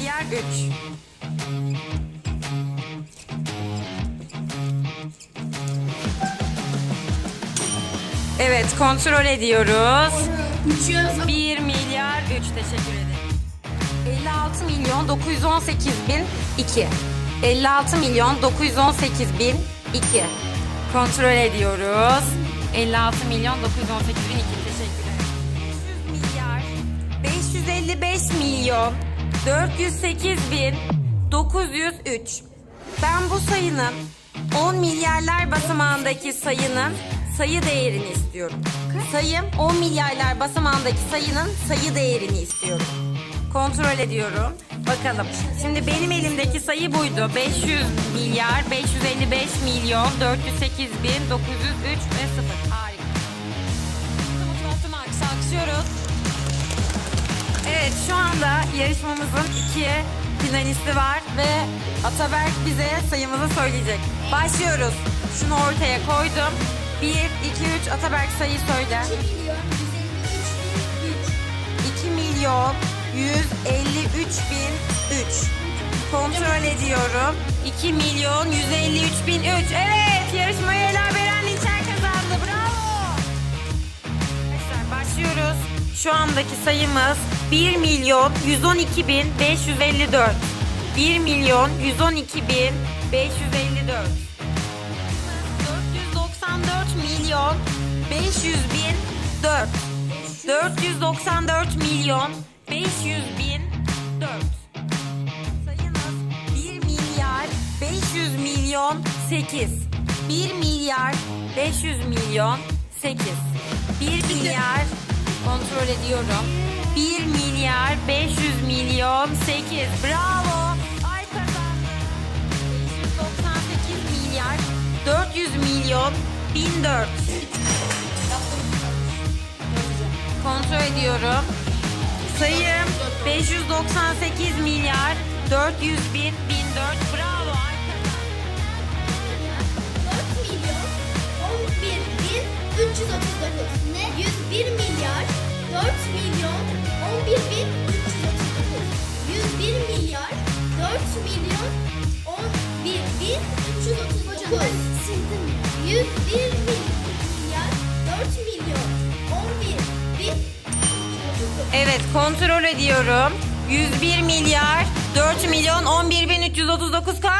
milyar 3. Evet kontrol ediyoruz. 1 milyar 3 teşekkür ederim. 56 milyon 918 bin 2. 56 milyon 918 bin 2. Kontrol ediyoruz. 56 milyon 918 bin 2 teşekkür ederim. 500 milyar 555 milyon 408 bin 903. Ben bu sayının 10 milyarlar basamağındaki sayının sayı değerini istiyorum. Sayım 10 milyarlar basamağındaki sayının sayı değerini istiyorum. Kontrol ediyorum. Bakalım. Şimdi benim elimdeki sayı buydu. 500 milyar 555 milyon 408 bin 903 ve 0. Evet şu anda yarışmamızın iki finalisti var ve Ataberk bize sayımızı söyleyecek. Başlıyoruz. Şunu ortaya koydum. 1, 2, 3 Ataberk sayı söyle. 2 milyon 153 bin 3. Kontrol ediyorum. 2 milyon 153 bin 3. Evet yarışmayı Ela Beren Dinçer kazandı. Bravo. Arkadaşlar başlıyoruz. Şu andaki sayımız 1 milyon 112 bin 554. 1 milyon 112 bin 554. 494 milyon 500 bin 4. 494 milyon 500 bin 4. Sayınız 1 milyar 500 milyon 8. 1 milyar 500 milyon 8. 1 milyar kontrol ediyorum. 1 milyar 500 milyon 8. Bravo. Ay kazandı. 598 milyar 400 milyon 1004. Kontrol ediyorum. Sayım 598 milyar 400 bin 1004. Bravo. ay kazandı. 4 milyon 11 bin 339 ne? 101 milyar 4 milyon 11 bin. 339 101 milyar 4 milyon 11 bin 339 Hocam ben sildim ya. 101 milyar 4 milyon 11 bin 339 Evet kontrol ediyorum. 101 milyar 4 milyon 11 bin 339 Kaan